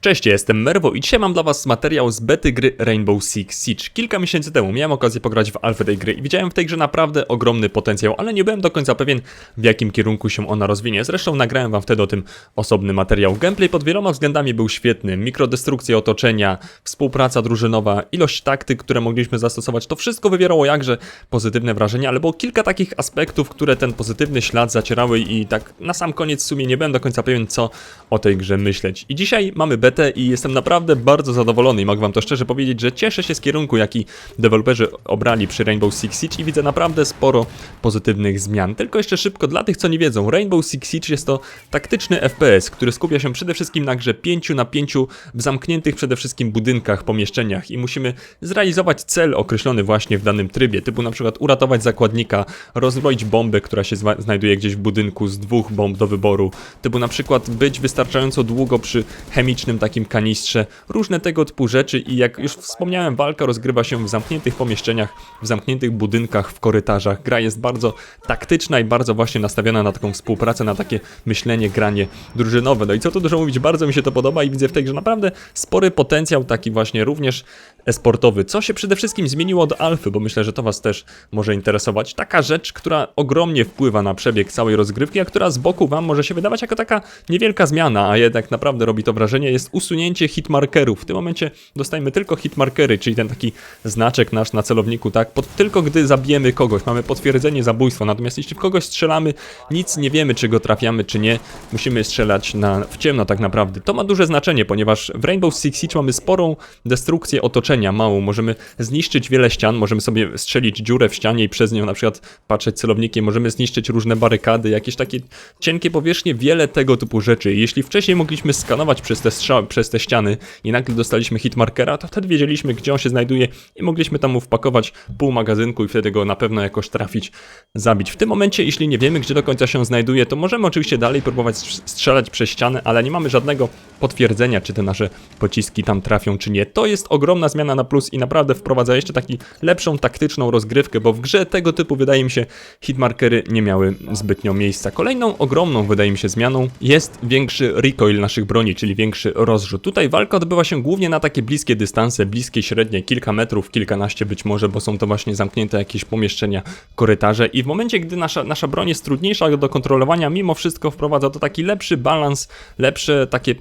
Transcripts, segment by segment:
Cześć, jestem Merwo i dzisiaj mam dla was materiał z bety gry Rainbow Six Siege. Kilka miesięcy temu miałem okazję pograć w alfę tej gry i widziałem w tej grze naprawdę ogromny potencjał, ale nie byłem do końca pewien w jakim kierunku się ona rozwinie. Zresztą nagrałem wam wtedy o tym osobny materiał. Gameplay pod wieloma względami był świetny, mikrodestrukcja otoczenia, współpraca drużynowa, ilość taktyk, które mogliśmy zastosować, to wszystko wywierało jakże pozytywne wrażenie, ale było kilka takich aspektów, które ten pozytywny ślad zacierały i tak na sam koniec w sumie nie byłem do końca pewien co o tej grze myśleć. I dzisiaj mamy betę i jestem naprawdę bardzo zadowolony i mogę wam to szczerze powiedzieć, że cieszę się z kierunku, jaki deweloperzy obrali przy Rainbow Six Siege i widzę naprawdę sporo pozytywnych zmian. Tylko jeszcze szybko dla tych, co nie wiedzą, Rainbow Six Siege jest to taktyczny FPS, który skupia się przede wszystkim na grze 5 na 5 w zamkniętych przede wszystkim budynkach, pomieszczeniach i musimy zrealizować cel określony właśnie w danym trybie, typu na przykład uratować zakładnika, rozbroić bombę, która się znajduje gdzieś w budynku z dwóch bomb do wyboru, typu na przykład być wystarczająco długo przy chemicznym takim kanistrze, różne tego typu rzeczy i jak już wspomniałem, walka rozgrywa się w zamkniętych pomieszczeniach, w zamkniętych budynkach, w korytarzach. Gra jest bardzo taktyczna i bardzo właśnie nastawiona na taką współpracę, na takie myślenie, granie drużynowe. No i co tu dużo mówić, bardzo mi się to podoba i widzę w tej grze naprawdę spory potencjał, taki właśnie również esportowy. Co się przede wszystkim zmieniło od alfy, bo myślę, że to was też może interesować. Taka rzecz, która ogromnie wpływa na przebieg całej rozgrywki, a która z boku wam może się wydawać jako taka niewielka zmiana, a jednak naprawdę robi to wrażenie, jest usunięcie hitmarkerów. W tym momencie dostajemy tylko hitmarkery, czyli ten taki znaczek nasz na celowniku, tak? Pod, tylko gdy zabijemy kogoś, mamy potwierdzenie zabójstwa, natomiast jeśli w kogoś strzelamy, nic nie wiemy, czy go trafiamy, czy nie. Musimy strzelać na, w ciemno tak naprawdę. To ma duże znaczenie, ponieważ w Rainbow Six Siege mamy sporą destrukcję otoczenia, małą. Możemy zniszczyć wiele ścian, możemy sobie strzelić dziurę w ścianie i przez nią na przykład patrzeć celownikiem, możemy zniszczyć różne barykady, jakieś takie cienkie powierzchnie, wiele tego typu rzeczy. Jeśli wcześniej mogliśmy skanować przez te, przez te ściany i nagle dostaliśmy hitmarkera, to wtedy wiedzieliśmy, gdzie on się znajduje i mogliśmy tam mu wpakować pół magazynku i wtedy go na pewno jakoś trafić, zabić. W tym momencie, jeśli nie wiemy, gdzie do końca się znajduje, to możemy oczywiście dalej próbować strz- strzelać przez ścianę, ale nie mamy żadnego potwierdzenia, czy te nasze pociski tam trafią, czy nie. To jest ogromna zmiana na plus i naprawdę wprowadza jeszcze taki lepszą taktyczną rozgrywkę, bo w grze tego typu wydaje mi się hitmarkery nie miały zbytnio miejsca. Kolejną ogromną wydaje mi się zmianą jest większy recoil naszych broni, czyli większy rozrzut. Tutaj walka odbywa się głównie na takie bliskie dystanse, bliskie, średnie, kilka metrów, kilkanaście być może, bo są to właśnie zamknięte jakieś pomieszczenia, korytarze i w momencie, gdy nasza, nasza broń jest trudniejsza do kontrolowania, mimo wszystko wprowadza to taki lepszy balans, lepsze takie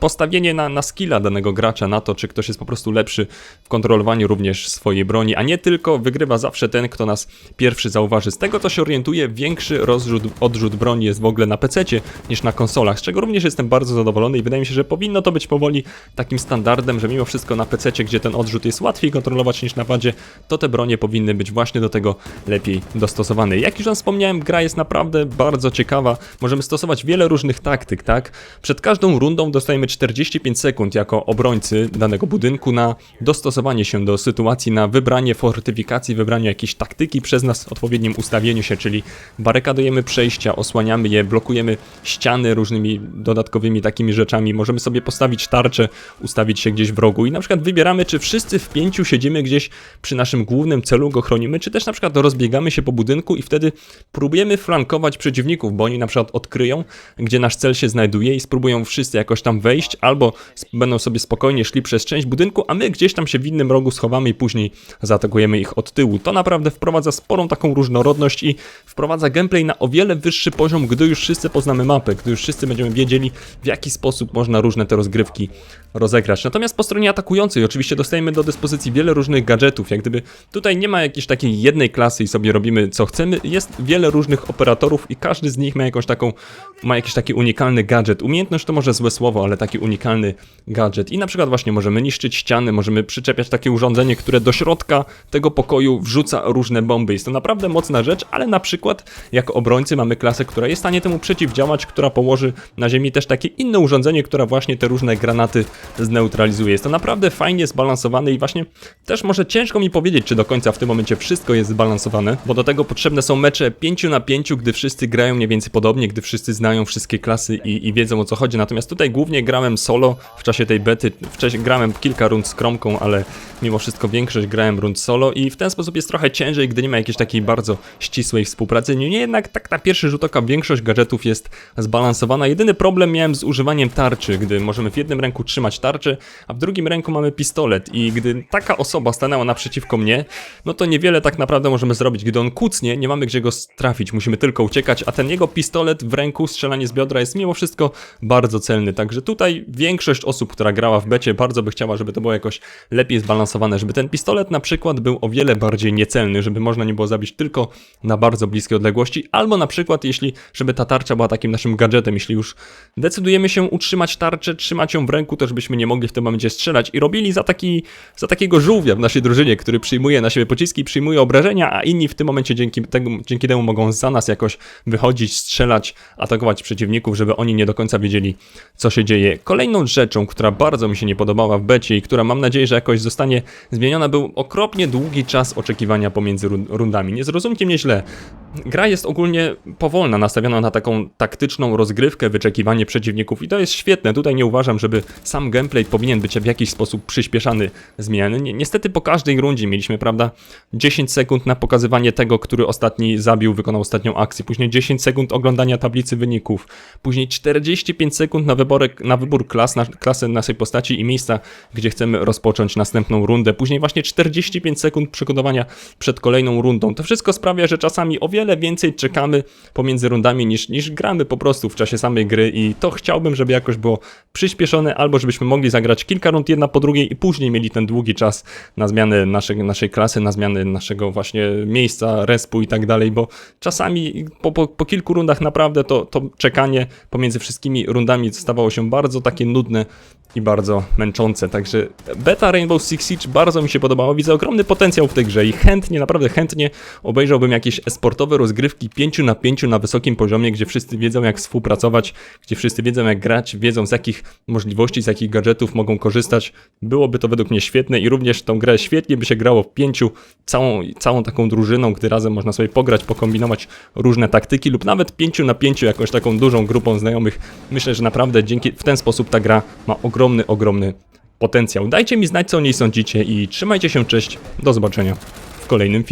postawienie na, na skilla danego gracza, na to, czy ktoś jest po prostu lepszy w kontrolowaniu również swojej broni, a nie tylko wygrywa zawsze ten, kto nas pierwszy zauważy. Z tego, co się orientuję, większy rozrzut, odrzut broni jest w ogóle na PC niż na konsolach, z czego również jestem bardzo zadowolony i wydaje mi się, że powinno to być powoli takim standardem, że mimo wszystko na PC, gdzie ten odrzut jest łatwiej kontrolować niż na padzie, to te bronie powinny być właśnie do tego lepiej dostosowane. Jak już wam wspomniałem, gra jest naprawdę bardzo ciekawa. Możemy stosować wiele różnych taktyk, tak? Przed każdą rundą dostajemy 45 sekund jako obrońcy danego budynku na dostosowanie się do sytuacji, na wybranie fortyfikacji, wybranie jakiejś taktyki przez nas w odpowiednim ustawieniu się, czyli barykadujemy przejścia, osłaniamy je, blokujemy ściany różnymi dodatkowymi takimi rzeczami. Możemy sobie postawić tarczę, ustawić się gdzieś w rogu i na przykład wybieramy, czy wszyscy w pięciu siedzimy gdzieś przy naszym głównym celu, go chronimy, czy też na przykład rozbiegamy się po budynku i wtedy próbujemy flankować przeciwników, bo oni na przykład odkryją, gdzie nasz cel się znajduje i spróbują wszyscy jakoś tam wejść, albo sp- będą sobie spokojnie szli przez część budynku, a my gdzieś tam się w innym rogu schowamy i później zaatakujemy ich od tyłu. To naprawdę wprowadza sporą taką różnorodność i wprowadza gameplay na o wiele wyższy poziom, gdy już wszyscy poznamy mapę, gdy już wszyscy będziemy wiedzieli, w jaki sposób można różne te rozgrywki rozegrać. Natomiast po stronie atakującej oczywiście dostajemy do dyspozycji wiele różnych gadżetów, jak gdyby tutaj nie ma jakiejś takiej jednej klasy i sobie robimy co chcemy, jest wiele różnych operatorów i każdy z nich ma jakąś taką, ma jakiś taki unikalny gadżet. Umiejętność to może złe słowo, ale taki unikalny gadżet. I na przykład właśnie możemy niszczyć ściany, możemy przyczepiać takie urządzenie, które do środka tego pokoju wrzuca różne bomby. Jest to naprawdę mocna rzecz, ale na przykład jako obrońcy mamy klasę, która jest w stanie temu przeciwdziałać, która położy na ziemi też takie inne urządzenie, która właśnie te różne granaty zneutralizuje. Jest to naprawdę fajnie zbalansowane i właśnie też może ciężko mi powiedzieć, czy do końca w tym momencie wszystko jest zbalansowane, bo do tego potrzebne są mecze 5 na 5, gdy wszyscy grają mniej więcej podobnie, gdy wszyscy znają wszystkie klasy i, i wiedzą o co chodzi. Natomiast tutaj głównie grałem solo w czasie tej bety. Wcześniej grałem kilka rund z Kromką, ale mimo wszystko większość grałem rund solo i w ten sposób jest trochę ciężej, gdy nie ma jakiejś takiej bardzo ścisłej współpracy. Niemniej jednak tak na pierwszy rzut oka większość gadżetów jest zbalansowana. Jedyny problem miałem z używaniem tarczy, gdy możemy w jednym ręku trzymać tarczę, a w drugim ręku mamy pistolet i gdy taka osoba stanęła naprzeciwko mnie, no to niewiele tak naprawdę możemy zrobić. Gdy on kucnie, nie mamy gdzie go trafić, musimy tylko uciekać, a ten jego pistolet w ręku, strzelanie z biodra jest mimo wszystko bardzo celny. Także tutaj większość osób, która grała w becie, bardzo by chciała, żeby to było jakoś lepiej zbalansowane, żeby ten pistolet na przykład był o wiele bardziej niecelny, żeby można nie było zabić tylko na bardzo bliskie odległości, albo na przykład jeśli, żeby ta tarcza była takim naszym gadżetem, jeśli już decydujemy się utrzymać tarczę, trzymać ją w ręku, to żebyśmy nie mogli w tym momencie strzelać i robili za, taki, za takiego żółwia w naszej drużynie, który przyjmuje na siebie pociski, przyjmuje obrażenia, a inni w tym momencie dzięki temu, dzięki temu mogą za nas jakoś wychodzić, strzelać, atakować przeciwników, żeby oni nie do końca wiedzieli, co się dzieje. Kolejną rzeczą, która bardzo mi się nie podobała w becie i która mam nadzieję, że jakoś zostanie zmieniona, był okropnie długi czas oczekiwania pomiędzy run- rundami. Nie zrozumcie mnie źle. Gra jest ogólnie powolna, nastawiona na taką taktyczną rozgrywkę, wyczekiwanie przeciwników i to jest świetne. Tutaj nie uważam, żeby sam gameplay powinien być w jakiś sposób przyspieszany, zmieniany. Ni- Niestety po każdej rundzie mieliśmy, prawda, 10 sekund na pokazywanie tego, który ostatni zabił, wykonał ostatnią akcję, później 10 sekund oglądania tablicy wyników, później 45 sekund na, wyborek, na wybór klas, na, klasy naszej postaci i miejsca, gdzie chcemy rozpocząć następną rundę, później właśnie 45 sekund przygotowania przed kolejną rundą. To wszystko sprawia, że czasami o wiele więcej czekamy pomiędzy rundami niż, niż gramy po prostu w czasie samej gry i to chciałbym, żeby jakoś było przyspieszone, albo żebyśmy mogli zagrać kilka rund jedna po drugiej i później mieli ten długi czas na zmianę naszej, naszej klasy, na zmianę naszego właśnie miejsca, respu i tak dalej, bo czasami po, po, po kilku rundach naprawdę to, to czekanie pomiędzy wszystkimi rundami stawało się bardzo takie nudne i bardzo męczące. Także beta Rainbow Six Siege bardzo mi się podobało. Widzę ogromny potencjał w tej grze i chętnie, naprawdę chętnie obejrzałbym jakieś sportowe rozgrywki 5 na 5 na wysokim poziomie, gdzie wszyscy wiedzą jak współpracować, gdzie wszyscy wiedzą jak grać, wiedzą z jakich możliwości, z jakich gadżetów mogą korzystać. Byłoby to według mnie świetne i również tą grę świetnie by się grało w pięciu, całą, całą taką drużyną, gdy razem można sobie pograć, pokombinować różne taktyki lub nawet 5 na 5 jakąś taką dużą grupą znajomych. Myślę, że naprawdę dzięki w ten sposób ta gra ma ogromny, ogromny potencjał. Dajcie mi znać, co o niej sądzicie i trzymajcie się, cześć, do zobaczenia w kolejnym filmie.